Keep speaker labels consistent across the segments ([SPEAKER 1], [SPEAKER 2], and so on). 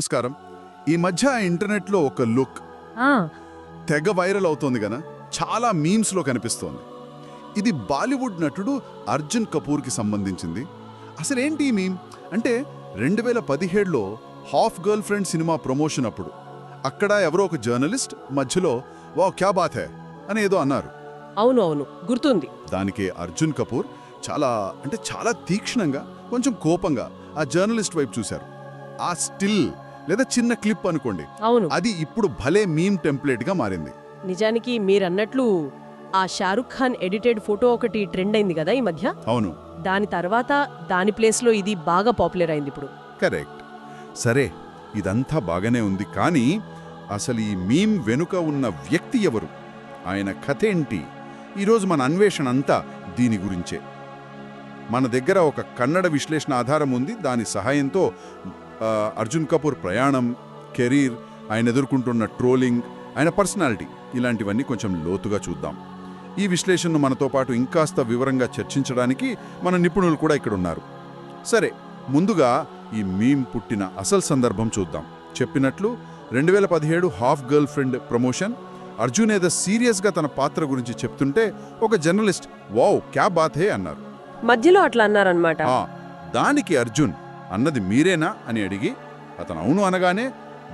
[SPEAKER 1] నమస్కారం. ఈ మధ్య ఇంటర్నెట్లో ఒక లుక్ తెగ వైరల్ అవుతోంది గన? చాలా మీమ్స్లో కనిపిస్తోంది. ఇది బాలీవుడ్ నటుడు అర్జున్ కపూర్కి సంబంధించింది. అసలేంటి ఈ మీమ్? అంటే రెండు వేల పదిహేడులో half girlfriend cinema promotion అప్పుడు. అక్కడ ఎవరో ఒక జర్నలిస్ట్ మధ్యలో వా క్యా బాత్ హై అని ఏదో అన్నారు.
[SPEAKER 2] అవును అవును. గుర్తుంది.
[SPEAKER 1] దానికి అర్జున్ కపూర్ చాలా అంటే చాలా తీక్షణంగా కొంచెం కోపంగా ఆ జర్నలిస్ట్ వైపు చూశారు. ఆ స్టిల్ లేదా చిన్న క్లిప్ అనుకోండి.
[SPEAKER 2] అవును.
[SPEAKER 1] అది ఇప్పుడు భలే మీమ్ టెంప్లెట్గా మారింది.
[SPEAKER 2] నిజానికి మీరన్నట్లు ఆ షారుఖ్ ఖాన్ ఎడిటెడ్ ఫోటో ఒకటి ట్రెండ్ అయింది కదా ఈ మధ్య?
[SPEAKER 1] అవును.
[SPEAKER 2] దాని తర్వాత దాని ప్లేస్లో ఇది బాగా పాపులర్ అయింది ఇప్పుడు.
[SPEAKER 1] కరెక్ట్. సరే ఇదంతా బాగానే ఉంది కానీ అసలు ఈ మీమ్ వెనుక ఉన్న వ్యక్తి ఎవరు? ఆయన కథ ఏంటి? ఈరోజు మన అన్వేషణ అంతా దీని గురించే. మన దగ్గర ఒక కన్నడ విశ్లేషణ ఆధారం ఉంది దాని సహాయంతో అర్జున్ కపూర్ ప్రయాణం కెరీర్ ఆయన ఎదుర్కొంటున్న ట్రోలింగ్ ఆయన పర్సనాలిటీ ఇలాంటివన్నీ కొంచెం లోతుగా చూద్దాం. ఈ విశ్లేషణను మనతో పాటు ఇంకాస్త వివరంగా చర్చించడానికి మన నిపుణులు కూడా ఇక్కడ ఉన్నారు సరే ముందుగా ఈ మీమ్ పుట్టిన అసలు సందర్భం చూద్దాం. చెప్పినట్లు రెండు వేల పదిహేడు half girlfriend promotion Arjun ఏదో సీరియస్గా తన పాత్ర గురించి చెప్తుంటే ఒక జర్నలిస్ట్ వావ్ క్యా బాత్ హే అన్నారు.
[SPEAKER 2] మధ్యలో అట్లా అన్నారనమాట
[SPEAKER 1] దానికి అర్జున్ అన్నది మీరేనా అని అడిగి అతను అవును అనగానే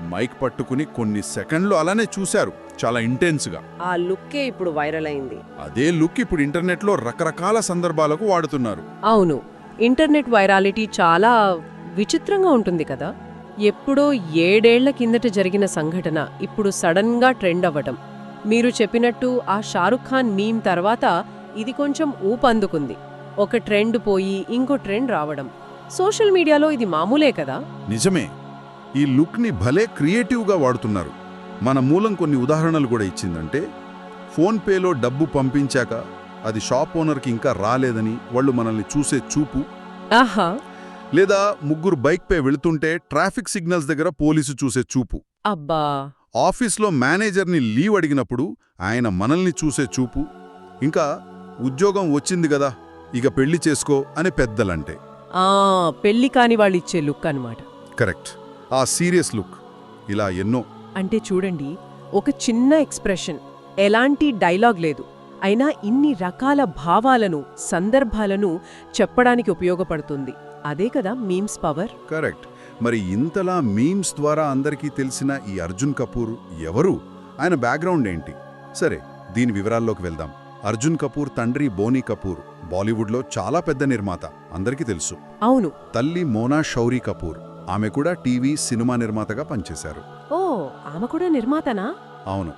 [SPEAKER 1] మైక్ పట్టుకుని కొన్ని సెకండ్లు అలానే చూశారు చాలా ఇంటెన్స్గా.
[SPEAKER 2] ఆ లుక్కే ఇప్పుడు వైరల్ అయింది.
[SPEAKER 1] అదే లుక్ ఇప్పుడు ఇంటర్నెట్లో రకరకాల సందర్భాలకు వాడుతున్నారు.
[SPEAKER 2] అవును ఇంటర్నెట్ వైరాలిటీ చాలా విచిత్రంగా ఉంటుంది కదా. ఎప్పుడో ఏడేళ్ళ కిందట జరిగిన సంఘటన ఇప్పుడు సడన్గా ట్రెండ్ అవ్వటం. మీరు చెప్పినట్టు ఆ షారుఖ్ ఖాన్ మీమ్ తర్వాత ఇది కొంచెం ఊపందుకుంది. ఒక ట్రెండ్ పోయి ఇంకో ట్రెండ్ రావడం. సోషల్ మీడియాలో ఇది మామూలే కదా?
[SPEAKER 1] నిజమే. ఈ లుక్ని భలే క్రియేటివ్గా వాడుతున్నారు. మన మూలం కొన్ని ఉదాహరణలు కూడా ఇచ్చిందంటే ఫోన్పేలో డబ్బు పంపించాక అది షాప్ ఓనర్కి ఇంకా రాలేదని వాళ్ళు మనల్ని చూసే చూపు.
[SPEAKER 2] ఆహా.
[SPEAKER 1] లేదా ముగ్గురు బైక్పై వెళుతుంటే ట్రాఫిక్ సిగ్నల్స్ దగ్గర పోలీసు చూసే చూపు.
[SPEAKER 2] అబ్బా.
[SPEAKER 1] ఆఫీస్లో మేనేజర్ని లీవ్ అడిగినప్పుడు ఆయన మనల్ని చూసే చూపు. ఇంకా ఉద్యోగం వచ్చింది గదా ఇక పెళ్ళి చేసుకో అని పెద్దలంటే.
[SPEAKER 2] పెళ్ళి కాని వాళ్ళు ఇచ్చే లుక్ అన్నమాట.
[SPEAKER 1] కరెక్ట్. ఆ సీరియస్ లుక్. ఇలా ఎన్నో.
[SPEAKER 2] అంటే చూడండి ఒక చిన్న ఎక్స్ప్రెషన్. ఎలాంటి డైలాగ్ లేదు. అయినా ఇన్ని రకాల భావాలను సందర్భాలను చెప్పడానికి ఉపయోగపడుతుంది. అదే కదా మీమ్స్ పవర్?
[SPEAKER 1] కరెక్ట్. మరి ఇంతలా మీమ్స్ ద్వారా అందరికీ తెలిసిన ఈ అర్జున్ కపూర్ ఎవరు? ఆయన బ్యాక్గ్రౌండ్ ఏంటి? సరే దీని వివరాల్లోకి వెళ్దాం. అర్జున్ కపూర్ తండ్రి బోనీ కపూర్ బాలీవుడ్లో చాలా పెద్ద నిర్మాత అందరికీ తెలుసు.
[SPEAKER 2] అవును.
[SPEAKER 1] తల్లి మోనా షౌరీ కపూర్ ఆమె కూడా టీవీ సినిమా నిర్మాతగా పనిచేశారు.
[SPEAKER 2] ఓ ఆమె కూడా నిర్మాతనా?
[SPEAKER 1] అవును.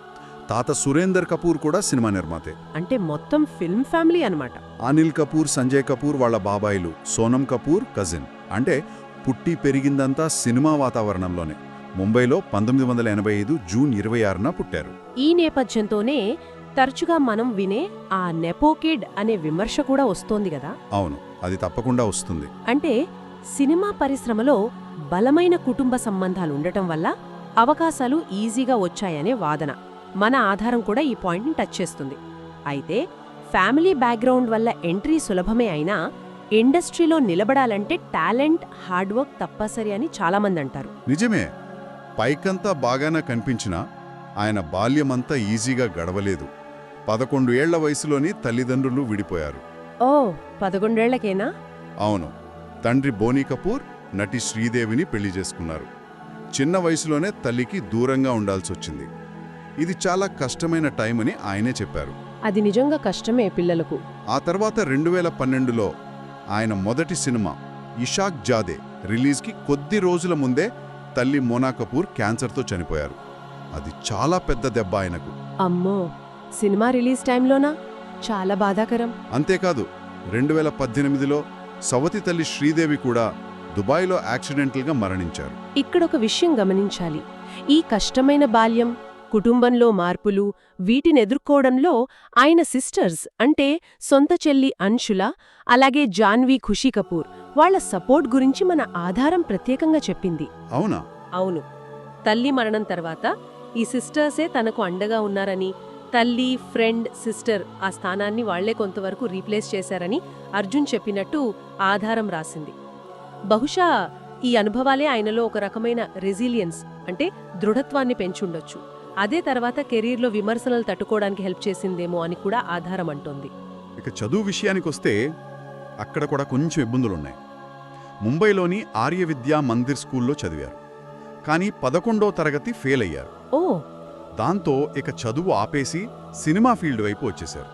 [SPEAKER 1] తాత సురేందర్ కపూర్ కూడా సినిమా నిర్మాతే.
[SPEAKER 2] అంటే మొత్తం ఫిల్మ్ ఫ్యామిలీ అన్నమాట.
[SPEAKER 1] అనిల్ కపూర్ సంజయ్ కపూర్ వాళ్ళ బాబాయిలు సోనం కపూర్ కజిన్. అంటే పుట్టి పెరిగిందంతా సినిమా వాతావరణంలోనే. ముంబైలో పంతొమ్మిది వందల ఎనభై ఐదు జూన్ ఇరవై ఆరున పుట్టారు.
[SPEAKER 2] ఈ నేపథ్యంతోనే తరచుగా మనం వినే ఆ నెపోకిడ్ అనే విమర్శ కూడా వస్తోంది కదా?
[SPEAKER 1] అవును అది తప్పకుండా వస్తుంది.
[SPEAKER 2] అంటే సినిమా పరిశ్రమలో బలమైన కుటుంబ సంబంధాలు ఉండటం వల్ల అవకాశాలు ఈజీగా వచ్చాయనే వాదన. మన ఆధారం కూడా ఈ పాయింట్ని టచ్ చేస్తుంది. అయితే ఫ్యామిలీ బ్యాక్గ్రౌండ్ వల్ల ఎంట్రీ సులభమే అయినా ఇండస్ట్రీలో నిలబడాలంటే టాలెంట్ హార్డ్ వర్క్ తప్పసరి అని చాలామంది అంటారు.
[SPEAKER 1] నిజమే. పైకంతా బాగానే కనిపించినా ఆయన బాల్యమంతా ఈజీగా గడవలేదు. పదకొండు ఏళ్ళ వయసులోని తల్లిదండ్రులు విడిపోయారు.
[SPEAKER 2] ఓ పదకొండేళ్ళకేనా?
[SPEAKER 1] అవును. తండ్రి బోనీ కపూర్ నటి శ్రీదేవిని పెళ్ళి చేసుకున్నారు. చిన్న వయసులోనే తల్లికి దూరంగా ఉండాల్సొచ్చింది. ఇది చాలా కష్టమైన టైం అని ఆయనే చెప్పారు.
[SPEAKER 2] అది నిజంగా కష్టమే పిల్లలకు.
[SPEAKER 1] ఆ తర్వాత రెండు వేల పన్నెండులో ఆయన మొదటి సినిమా ఇషాక్ జాదే రిలీజ్కి కొద్ది రోజుల ముందే తల్లి మోనా కపూర్ క్యాన్సర్తో చనిపోయారు. అది చాలా పెద్ద దెబ్బ ఆయనకు.
[SPEAKER 2] అమ్మో! సినిమా రిలీజ్ టైంలోనా? చాలా బాధాకరం.
[SPEAKER 1] అంతేకాదు రెండు వేల పద్దెనిమిదిలో సవతి తల్లి శ్రీదేవి కూడా దుబాయ్లో యాక్సిడెంటల్గా మరణించారు.
[SPEAKER 2] ఇక్కడొక విషయం గమనించాలి. ఈ కష్టమైన బాల్యం కుటుంబంలో మార్పులు వీటిని ఎదుర్కోవడంలో ఆయన సిస్టర్స్ అంటే సొంత చెల్లి అన్షుల అలాగే జాన్వీ ఖుషీ కపూర్ వాళ్ళ సపోర్ట్ గురించి మన ఆధారం ప్రత్యేకంగా చెప్పింది.
[SPEAKER 1] అవునా?
[SPEAKER 2] అవును. తల్లి మరణం తర్వాత ఈ సిస్టర్సే తనకు అండగా ఉన్నారని తల్లి ఫ్రెండ్ సిస్టర్ ఆ స్థానాన్ని వాళ్ళే కొంతవరకు రీప్లేస్ చేశారని అర్జున్ చెప్పినట్టు ఆధారం రాసింది. బహుశా ఈ అనుభవాలే ఆయనలో ఒక రకమైన రెసిలియన్స్ అంటే దృఢత్వాన్ని పెంచుండొచ్చు. అదే తర్వాత కెరీర్లో విమర్శనలు తట్టుకోవడానికి హెల్ప్ చేసిందేమో అని కూడా ఆధారం అంటోంది.
[SPEAKER 1] ఇక చదువు విషయానికి వస్తే అక్కడ కూడా కొంచెం ఇబ్బందులున్నాయి. ముంబైలోని ఆర్య విద్యా మందిర్ స్కూల్లో చదివారు. కానీ పదకొండో తరగతి ఫెయిల్ అయ్యారు
[SPEAKER 2] ఓ!
[SPEAKER 1] దాంతో ఇక చదువు ఆపేసి సినిమా ఫీల్డ్ వైపు వచ్చేశారు.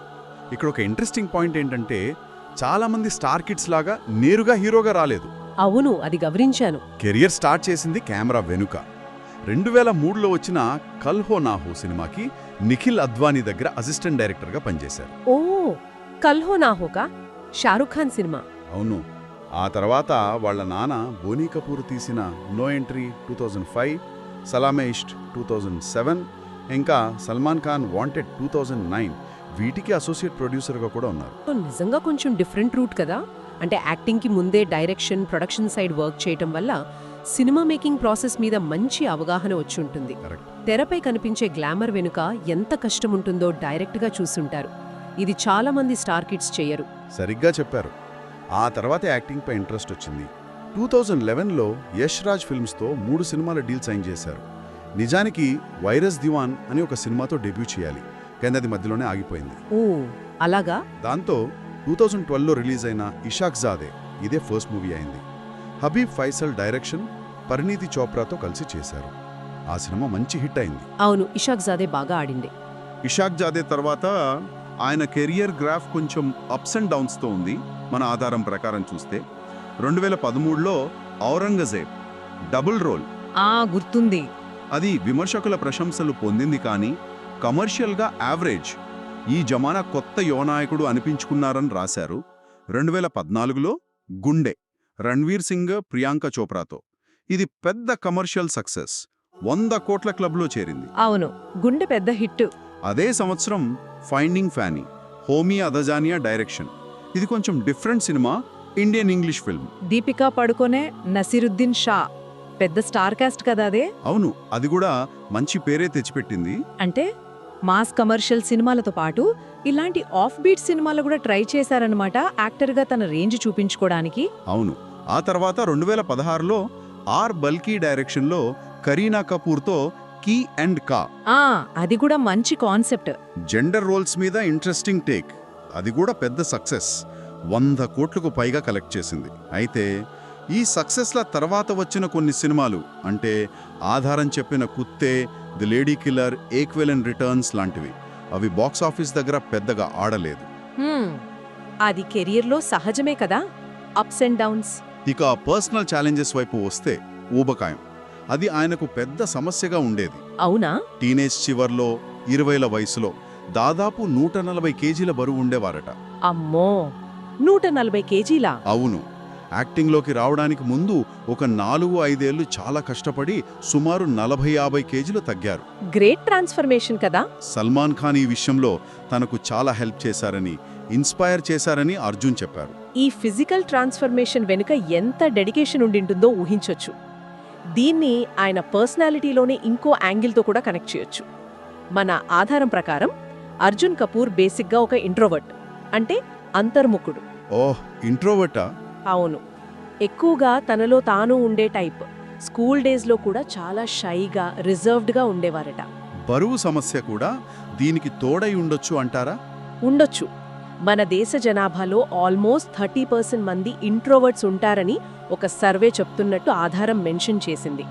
[SPEAKER 1] ఇక్కడ ఒక ఇంట్రెస్టింగ్ పాయింట్ ఏంటంటే చాలామంది స్టార్ కిడ్స్ లాగా నేరుగా హీరోగా రాలేదు.
[SPEAKER 2] అవును అది గమనించాను.
[SPEAKER 1] కెరియర్ స్టార్ట్ చేసింది కెమెరా వెనుక. రెండు వేల మూడులో వచ్చిన కల్ హో నా హో సినిమాకి నిఖిల్ అద్వానీ దగ్గర అసిస్టెంట్ డైరెక్టర్గా పనిచేశారు.
[SPEAKER 2] ఓ కల్హో నాహోకా షారుఖ్ ఖాన్ సినిమా.
[SPEAKER 1] అవును. ఆ తర్వాత వాళ్ళ నాన్న బోనీ కపూర్ తీసిన no entry two thousand five Salaam e Ishq two thousand seven ఇంకా Salman Khan wanted two thousand nine వీటికి అసోసియేట్ ప్రొడ్యూసర్గా కూడా ఉన్నారు.
[SPEAKER 2] నిజంగా కొంచెం డిఫరెంట్ రూట్ కదా? అంటే యాక్టింగ్కి ముందే డైరెక్షన్ ప్రొడక్షన్ సైడ్ వర్క్ చేయటం వల్ల సినిమా మేకింగ్ ప్రాసెస్ మీద మంచి అవగాహన వచ్చి ఉంటుంది. తెరపై కనిపించే గ్లామర్ వెనుక ఎంత కష్టం ఉంటుందో డైరెక్ట్గా చూసుంటారు. ఇది చాలా మంది స్టార్ కిడ్స్ చేయరు.
[SPEAKER 1] సరిగ్గా చెప్పారు. ఆ తర్వాత యాక్టింగ్పై ఇంట్రెస్ట్ వచ్చింది. టూ థౌజండ్ లెవెన్లో యష్ రాజ్ ఫిల్మ్స్తో మూడు సినిమాల డీల్ సైన్ చేశారు. నిజానికి వైరస్ దివాన్ అని ఒక సినిమాతో డెబ్యూ చేయాలి. కానీ అది మధ్యలోనే ఆగిపోయింది.
[SPEAKER 2] ఓ అలాగా?
[SPEAKER 1] దాంతో టూ థౌజండ్ ట్వెల్వ్లో రిలీజ్ అయిన ఇషాక్ జాదే ఇదే ఫస్ట్ మూవీ అయింది. హబీబ్ ఫైసల్ డైరెక్షన్ పరిణీతి చోప్రాతో కలిసి చేశారు. ఆ సినిమా మంచి హిట్ అయింది.
[SPEAKER 2] అవును ఇషాక్ జాదే బాగా ఆడిండే
[SPEAKER 1] ఇషాక్ జాదే తర్వాత ఆయన కెరియర్ గ్రాఫ్ కొంచెం అప్స్ అండ్ డౌన్స్తో ఉంది మన ఆధారం ప్రకారం చూస్తే. రెండు వేల పదమూడులో ఔరంగజేబ్ డబుల్ రోల్.
[SPEAKER 2] ఆ గుర్తుంది.
[SPEAKER 1] అది విమర్శకుల ప్రశంసలు పొందింది కానీ కమర్షియల్గా యావరేజ్ ఈ జమానా కొత్త యువనాయకుడు అనిపించుకున్నారని రాశారు రెండు వేల పద్నాలుగులో గుండె రణ్వీర్ సింగ్ ప్రియాంక చోప్రాతో. ఇది పెద్ద కమర్షియల్ సక్సెస్ వంద కోట్ల క్లబ్లో చేరింది.
[SPEAKER 2] అవును గుండె పెద్ద హిట్.
[SPEAKER 1] అదే సంవత్సరం finding Fanny Homi Adajania direction. ఇది కొంచెం different cinema Indian English film.
[SPEAKER 3] Deepika Padukone Naseeruddin Shah. పెద్ద స్టార్ కాస్ట్ కదా అదే?
[SPEAKER 1] అవును అది కూడా మంచి పేరే తెచ్చిపెట్టింది.
[SPEAKER 3] అంటే మాస్ కమర్షియల్ సినిమాలతో పాటు ఇలాంటి ఆఫ్ బీట్ సినిమాలు కూడా ట్రై చేశారనమాట యాక్టర్గా తన రేంజ్ చూపించుకోవడానికి
[SPEAKER 1] అవును ఆ తర్వాత రెండు వేల పదహారులో ఆర్ బల్కీ డైరెక్షన్లో కరీనా కపూర్తో కీ అండ్ కా.
[SPEAKER 3] ఆ అది కూడా మంచి కాన్సెప్ట్.
[SPEAKER 1] జెండర్ రోల్స్ మీద ఇంట్రెస్టింగ్ టేక్. అది కూడా పెద్ద సక్సెస్. వంద కోట్లకు పైగా కలెక్ట్ చేసింది. అయితే ఈ సక్సెస్ల తర్వాత వచ్చిన కొన్ని సినిమాలు అంటే ఆధారం చెప్పిన కుత్తే ది లేడీ కిల్లర్ ఏక్వెల్ అండ్ రిటర్న్స్ లాంటివి. అవి బాక్స్ ఆఫీస్ దగ్గర పెద్దగా ఆడలేదు.
[SPEAKER 2] అది కెరియర్లో సహజమే కదా? Ups and downs.
[SPEAKER 1] ఇక పర్సనల్ ఛాలెంజెస్ వైపు వస్తే ఊబకాయం. అది ఆయనకు పెద్ద సమస్యగా ఉండేది.
[SPEAKER 2] అవునా?
[SPEAKER 1] టీనేజ్ చివర్లో ఇరవైల వయసులో దాదాపు నూట నలభై కేజీల బరువు ఉండేవారట.
[SPEAKER 2] అమ్మో! నూట నలభై కేజీలా?
[SPEAKER 1] అవును. యాక్టింగ్లోకి రావడానికి ముందు ఒక నాలుగు ఐదేళ్ళు చాలా కష్టపడి సుమారు నలభై యాభై కేజీలు తగ్గారు.
[SPEAKER 2] గ్రేట్ ట్రాన్స్ఫర్మేషన్ కదా.
[SPEAKER 1] సల్మాన్ ఖాన్ ఈ విషయంలో తనకు చాలా హెల్ప్ చేశారని ఇన్స్పైర్ చేశారని అర్జున్ చెప్పారు.
[SPEAKER 2] ఈ ఫిజికల్ ట్రాన్స్ఫర్మేషన్ వెనుక ఎంత డెడికేషన్ ఉండింటుందో ఊహించొచ్చు. దీన్ని ఆయన పర్సనాలిటీలోనే ఇంకో యాంగిల్తో కూడా కనెక్ట్ చేయొచ్చు. మన ఆధారం ప్రకారం అర్జున్ కపూర్ బేసిక్గా ఒక ఇంట్రోవర్ట్ అంటే అంతర్ముఖుడు.
[SPEAKER 1] ఓహ్ ఇంట్రోవర్టా?
[SPEAKER 2] అవును. ఎక్కువగా తనలో తాను ఉండే టైప్ స్కూల్ డేస్లో కూడా చాలా షైగా రిజర్వ్డ్గా ఉండేవారట.
[SPEAKER 1] బరువు సమస్య కూడా దీనికి తోడై ఉండొచ్చు అంటారా?
[SPEAKER 2] ఉండొచ్చు. మన దేశ జనాభాలో ఆల్మోస్ట్ థర్టీ పర్సెంట్ మంది ఇంట్రోవర్ట్స్ ఉంటారని ఒక సర్వే చెప్తున్నట్టు ఆధారం మెన్షన్ చేసింది.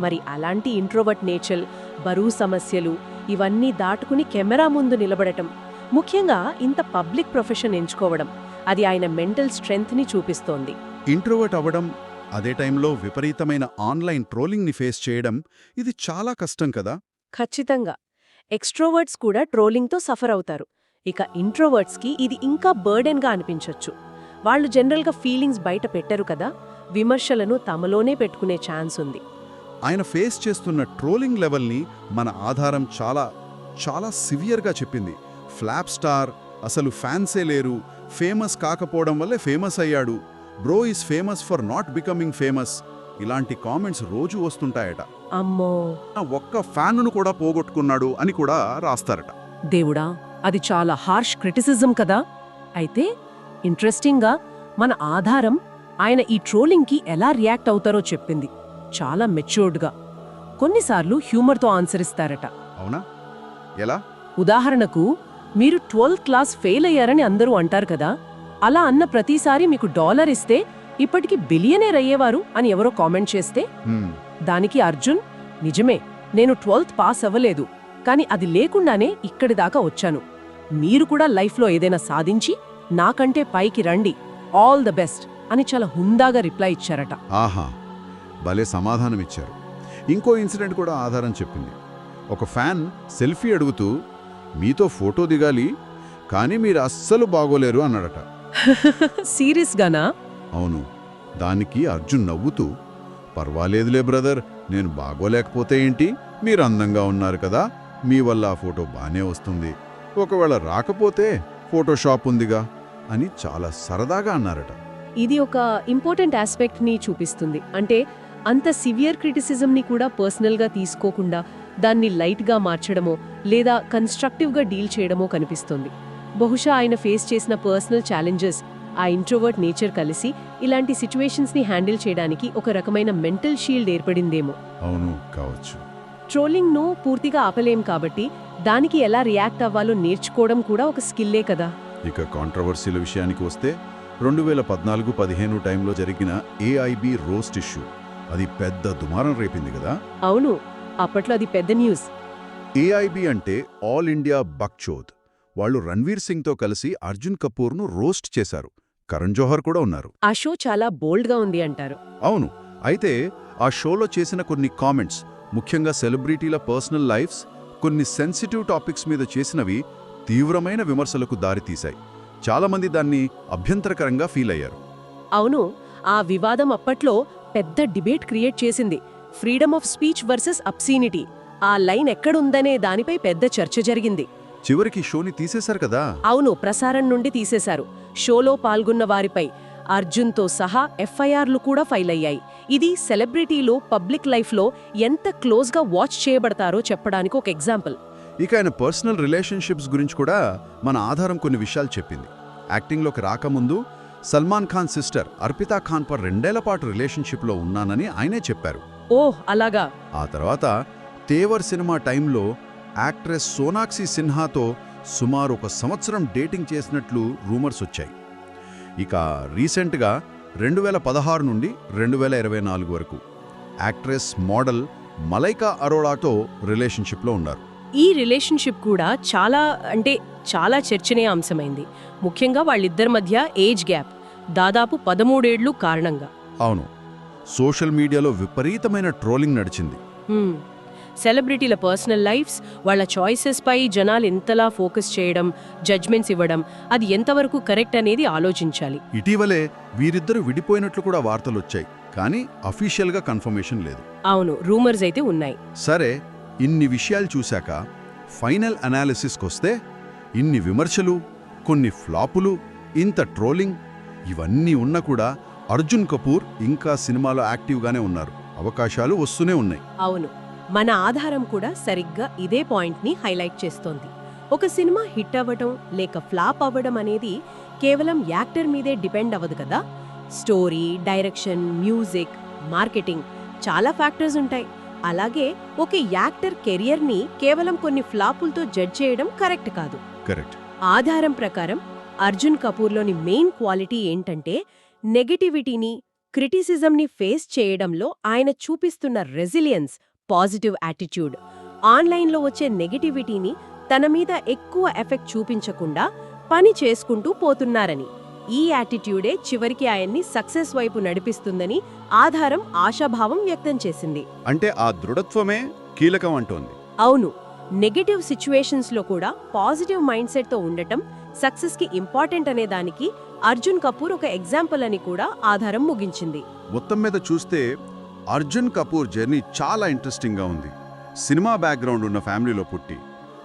[SPEAKER 2] మరి అలాంటి ఇంట్రోవర్ట్ నేచర్ బరువు సమస్యలు ఇవన్నీ దాటుకుని కెమెరా ముందు నిలబడటం ముఖ్యంగా ఇంత పబ్లిక్ ప్రొఫెషన్ ఎంచుకోవడం అది ఆయన మెంటల్ స్ట్రెంగ్త్ని చూపిస్తోంది.
[SPEAKER 1] ఇంట్రోవర్ట్ అవ్వడం అదే టైంలో విపరీతమైన ఆన్లైన్ ట్రోలింగ్ని ఫేస్ చేయడం ఇది చాలా కష్టం కదా?
[SPEAKER 2] ఖచ్చితంగా. ఎక్స్ట్రోవర్ట్స్ కూడా ట్రోలింగ్తో సఫర్ అవుతారు. ఇక ఇంట్రోవర్ట్స్కి ఇది ఇంకా బర్డెన్గా అనిపించొచ్చు. వాళ్ళు జనరల్గా ఫీలింగ్స్ బయట పెట్టరు కదా? విమర్శలను తమలోనే పెట్టుకునే ఛాన్స్ ఉంది.
[SPEAKER 1] ఆయన ఫేస్ చేస్తున్న ట్రోలింగ్ లెవెల్ని మన ఆధారం చాలా చాలా సివియర్గా చెప్పింది. ఫ్లాప్ స్టార్ అసలు ఫ్యాన్సే లేరు ఫేమస్ కాకపోవడం వల్లే ఫేమస్ అయ్యాడు. Bro is famous for not becoming famous ఇలాంటి కామెంట్స్ రోజు వస్తుంటాయట.
[SPEAKER 2] అమ్మో!
[SPEAKER 1] ఒక్క ఫ్యాన్ను కూడా పోగొట్టుకున్నాడు అని కూడా రాస్తారట.
[SPEAKER 2] దేవుడా అది చాలా హార్ష్ క్రిటిసిజం కదా? అయితే ఇంట్రెస్టింగ్గా మన ఆధారం ఆయన ఈ ట్రోలింగ్కి ఎలా రియాక్ట్ అవుతారో చెప్పింది. చాలా మెచ్యూర్డ్గా కొన్నిసార్లు హ్యూమర్తో ఆన్సర్ ఇస్తారట.
[SPEAKER 1] అవునా? ఎలా?
[SPEAKER 2] ఉదాహరణకు మీరు ట్వెల్త్ క్లాస్ ఫెయిల్ అయ్యారని అందరూ అంటారు కదా. అలా అన్న ప్రతిసారి మీకు డాలర్ ఇస్తే ఇప్పటికి బిలియనేర్ అయ్యేవారు అని ఎవరో కామెంట్ చేస్తే? దానికి అర్జున్ నిజమే నేను ట్వెల్త్ పాస్ అవ్వలేదు కానీ అది లేకుండానే ఇక్కడి దాకా వచ్చాను. మీరు కూడా లైఫ్లో ఏదైనా సాధించి నాకంటే పైకి రండి ఆల్ ద బెస్ట్ అని చాలా హుందాగా రిప్లై ఇచ్చారట.
[SPEAKER 1] ఆహా భలే సమాధానం ఇచ్చారు. ఇంకో ఇన్సిడెంట్ కూడా ఆధారం చెప్పింది. ఒక ఫ్యాన్ సెల్ఫీ అడుగుతూ మీతో ఫోటో దిగాలి కానీ మీరు అస్సలు బాగోలేరు అన్నాడట.
[SPEAKER 2] సీరియస్గానా?
[SPEAKER 1] అవును దానికి అర్జున్ నవ్వుతూ పర్వాలేదులే బ్రదర్ నేను బాగోలేకపోతే ఏంటి? మీరు అందంగా ఉన్నారు కదా మీ వల్ల ఆ ఫోటో బానే వస్తుంది. ఒకవేళ రాకపోతే ఫోటోషాప్ ఉందిగా అని చాలా సరదాగా అన్నారట.
[SPEAKER 2] ఇది ఒక ఇంపార్టెంట్ ఆస్పెక్ట్ని చూపిస్తుంది. అంటే అంత సివియర్ క్రిటిసిజం ని కూడా పర్సనల్గా తీసుకోకుండా దాన్ని లైట్గా మార్చడమో లేదా కన్స్ట్రక్టివ్గా డీల్ చేయడమో కనిపిస్తుంది. బహుశా ఆయన ఫేస్ చేసిన పర్సనల్ ఛాలెంజెస్ ఆ ఇంట్రోవర్ట్ నేచర్ కలిసి ఇలాంటి సిచ్యువేషన్స్ని హ్యాండిల్ చేయడానికి ఒక రకమైన మెంటల్ షీల్డ్ ఏర్పడిందేమో.
[SPEAKER 1] అవును కావచ్చు.
[SPEAKER 2] ట్రోలింగ్ను పూర్తిగా ఆపలేం కాబట్టి దానికి ఎలా రియాక్ట్ అవ్వాలో నేర్చుకోవడం కూడా ఒక స్కిల్లే కదా.
[SPEAKER 1] ఇక కాంట్రవర్సీల విషయానికి వస్తే రెండు వేల పద్నాలుగు పదిహేను టైంలో జరిగిన ఏఐబి రోస్ట్ ఇష్యూ. అది పెద్ద దుమారం రేపింది కదా.
[SPEAKER 2] అవును అప్పట్లో అది పెద్ద న్యూస్.
[SPEAKER 1] ఏఐబి అంటే ఆల్ ఇండియా బక్చోద్. వాళ్ళు రణ్వీర్ సింగ్తో కలిసి అర్జున్ కపూర్ను రోస్ట్ చేశారు. కరణ్ జోహర్ కూడా ఉన్నారు.
[SPEAKER 2] ఆ షో చాలా బోల్డ్గా ఉంది అంటారు.
[SPEAKER 1] అవును. అయితే ఆ షోలో చేసిన కొన్ని కామెంట్స్ ముఖ్యంగా సెలబ్రిటీల పర్సనల్ లైఫ్స్ కొన్ని సెన్సిటివ్ టాపిక్స్ మీద చేసినవి తీవ్రమైన విమర్శలకు దారితీశాయి. చాలామంది దాన్ని అభ్యంతరకరంగా ఫీల్ అయ్యారు.
[SPEAKER 2] అవును. ఆ వివాదం అప్పట్లో పెద్ద డిబేట్ క్రియేట్ చేసింది. Freedom of speech versus obscenity ఆ లైన్ ఎక్కడుందనే దానిపై పెద్ద చర్చ జరిగింది.
[SPEAKER 1] చివరికి షోని తీసేశారు కదా?
[SPEAKER 2] అవును ప్రసారం నుండి తీసేశారు. షోలో పాల్గొన్న వారిపై అర్జున్తో సహా ఎఫ్ఐఆర్లు కూడా ఫైల్ అయ్యాయి. ఇది సెలబ్రిటీలు పబ్లిక్ లైఫ్లో ఎంత క్లోజ్గా వాచ్ చేయబడతారో చెప్పడానికి ఒక ఎగ్జాంపుల్.
[SPEAKER 1] ఇక ఆయన పర్సనల్ రిలేషన్షిప్స్ గురించి కూడా మన ఆధారం కొన్ని విషయాలు చెప్పింది. యాక్టింగ్లోకి రాకముందు సల్మాన్ ఖాన్ సిస్టర్ అర్పితా ఖాన్ పర్ రెండేళ్ళ పాటు రిలేషన్షిప్లో ఉన్నానని ఆయనే చెప్పారు.
[SPEAKER 2] ఓహ్ అలాగా.
[SPEAKER 1] ఆ తర్వాత తేవర్ సినిమా టైంలో యాక్ట్రెస్ సోనాక్షి సిన్హాతో సుమారు ఒక సంవత్సరం డేటింగ్ చేసినట్లు రూమర్స్ వచ్చాయి. ఇక రీసెంట్గా రెండు వేల పదహారు నుండి రెండు వేల ఇరవై నాలుగు వరకు యాక్ట్రెస్ మోడల్ మలైకా అరోడాతో రిలేషన్షిప్లో ఉన్నారు.
[SPEAKER 2] ఈ రిలేషన్షిప్ కూడా చాలా అంటే చాలా చర్చనీయాంశమైంది ముఖ్యంగా వాళ్ళిద్దరి మధ్య ఏజ్ గ్యాప్ దాదాపు పదమూడేళ్ళు కారణంగా.
[SPEAKER 1] అవును. సోషల్ మీడియాలో విపరీతమైన ట్రోలింగ్ నడిచింది.
[SPEAKER 2] సెలబ్రిటీల పర్సనల్ లైఫ్స్ వాళ్ళ చాయిసెస్ పై జనాలు ఎంతలా ఫోకస్ చేయడం జడ్జ్మెంట్స్ ఇవ్వడం అది ఎంతవరకు కరెక్ట్ అనేది ఆలోచించాలి.
[SPEAKER 1] ఇటీవలే వీరిద్దరూ విడిపోయినట్లు కూడా వార్తలొచ్చాయి కానీ అఫీషియల్గా కన్ఫర్మేషన్ లేదు.
[SPEAKER 2] అవును రూమర్స్ అయితే ఉన్నాయి.
[SPEAKER 1] సరే ఇన్ని విషయాలు చూశాక ఫైనల్ అనాలిసిస్కొస్తే ఇన్ని విమర్శలు కొన్ని ఫ్లాపులు ఇంత ట్రోలింగ్ ఇవన్నీ ఉన్నా కూడా అర్జున్ కపూర్ ఇంకా సినిమాలో యాక్టివ్గానే ఉన్నారు. అవకాశాలు వస్తూనే ఉన్నాయి.
[SPEAKER 2] అవును. మన ఆధారం కూడా సరిగ్గా ఇదే పాయింట్ని హైలైట్ చేస్తోంది. ఒక సినిమా హిట్ అవ్వడం లేక ఫ్లాప్ అవ్వడం అనేది కేవలం యాక్టర్ మీదే డిపెండ్ అవ్వదు కదా? స్టోరీ డైరెక్షన్ మ్యూజిక్ మార్కెటింగ్ చాలా ఫ్యాక్టర్స్ ఉంటాయి. అలాగే ఒక యాక్టర్ కెరియర్ని కేవలం కొన్ని ఫ్లాపులతో జడ్జ్ చేయడం కరెక్ట్ కాదు.
[SPEAKER 1] కరెక్ట్.
[SPEAKER 2] ఆధారం ప్రకారం అర్జున్ కపూర్లోని మెయిన్ క్వాలిటీ ఏంటంటే నెగటివిటీని క్రిటిసిజంని ఫేస్ చేయడంలో ఆయన చూపిస్తున్న రెసిలియన్స్ పాజిటివ్ యాటిట్యూడ్. ఆన్లైన్లో వచ్చే నెగటివిటీని తన మీద ఎక్కువ ఎఫెక్ట్ చూపించకుండా పని చేసుకుంటూ పోతున్నారని. ఈ యాటిట్యూడే చివరికి ఆయన్ని సక్సెస్ వైపు నడిపిస్తుందని ఆధారం ఆశాభావం వ్యక్తం చేసింది.
[SPEAKER 1] అంటే ఆ దృఢత్వమే కీలకం అంటోంది.
[SPEAKER 2] అవును నెగటివ్ సిచ్యువేషన్స్లో కూడా పాజిటివ్ మైండ్ సెట్తో ఉండటం సక్సెస్కి ఇంపార్టెంట్ అనే దానికి అర్జున్ కపూర్ ఒక ఎగ్జాంపుల్ అని కూడా ఆధారం ముగించింది.
[SPEAKER 1] మొత్తం మీద చూస్తే అర్జున్ కపూర్ జర్నీ చాలా ఇంట్రెస్టింగ్గా ఉంది. సినిమా బ్యాక్గ్రౌండ్ ఉన్న ఫ్యామిలీలో పుట్టి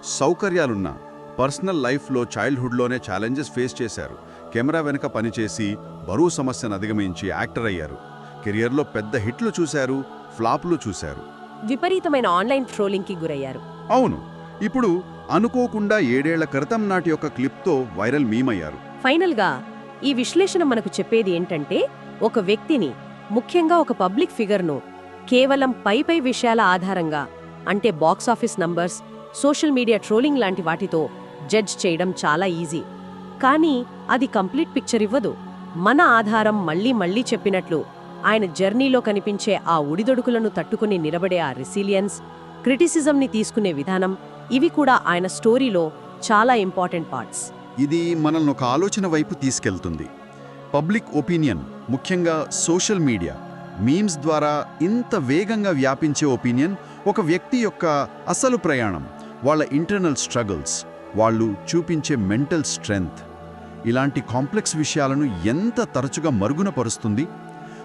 [SPEAKER 1] సౌకర్యాలున్న పర్సనల్ లైఫ్లో చైల్డ్హుడ్లోనే ఛాలెంజెస్ ఫేస్ చేశారు. కెమెరా వెనుక పనిచేసి బరువు సమస్యను అధిగమించి యాక్టర్ అయ్యారు. కెరియర్లో పెద్ద హిట్లు చూశారు ఫ్లాప్లు చూశారు.
[SPEAKER 2] విపరీతమైన ఆన్లైన్ ట్రోలింగ్కి గురయ్యారు.
[SPEAKER 1] అవును. ఇప్పుడు అనుకోకుండా ఏడేళ్ళ క్రితం నాటి యొక్క క్లిప్తో వైరల్ మీమయ్యారు.
[SPEAKER 2] ఫైనల్గా ఈ విశ్లేషణ మనకు చెప్పేది ఏంటంటే ఒక వ్యక్తిని ముఖ్యంగా ఒక పబ్లిక్ ఫిగర్ను కేవలం పై పై విషయాల ఆధారంగా అంటే box office numbers social media trolling లాంటి వాటితో జడ్జ్ చేయడం చాలా ఈజీ. కానీ అది కంప్లీట్ పిక్చర్ ఇవ్వదు. మన ఆధారం మళ్ళీ మళ్ళీ చెప్పినట్లు ఆయన జర్నీలో కనిపించే ఆ ఉడిదొడుకులను తట్టుకుని నిలబడే ఆ రెసిలియన్స్ క్రిటిసిజంని తీసుకునే విధానం ఇవి కూడా ఆయన స్టోరీలో చాలా ఇంపార్టెంట్ పార్ట్స్.
[SPEAKER 1] ఇది మనల్ని ఒక ఆలోచన వైపు తీసుకెళ్తుంది. పబ్లిక్ ఒపీనియన్ ముఖ్యంగా సోషల్ మీడియా మీమ్స్ ద్వారా ఇంత వేగంగా వ్యాపించే ఒపీనియన్ ఒక వ్యక్తి యొక్క అసలు ప్రయాణం వాళ్ళ ఇంటర్నల్ స్ట్రగుల్స్ వాళ్ళు చూపించే మెంటల్ స్ట్రెంగ్త్. ఇలాంటి కాంప్లెక్స్ విషయాలను ఎంత తరచుగా మరుగున పరుస్తుంది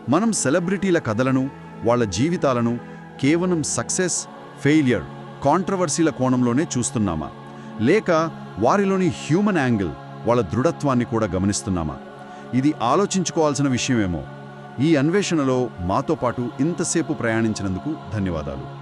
[SPEAKER 1] మనం సెలబ్రిటీల కథలను వాళ్ళ జీవితాలను కేవలం సక్సెస్ ఫెయిలియర్ కాంట్రవర్సీల కోణంలోనే చూస్తున్నామా? లేక వారిలోని హ్యూమన్ యాంగిల్ వాళ్ళ దృఢత్వాన్ని కూడా గమనిస్తున్నామా? ఇది ఆలోచించుకోవాల్సిన విషయమేమో. ఈ అన్వేషణలో మాతో పాటు ఇంతసేపు ప్రయాణించినందుకు ధన్యవాదాలు.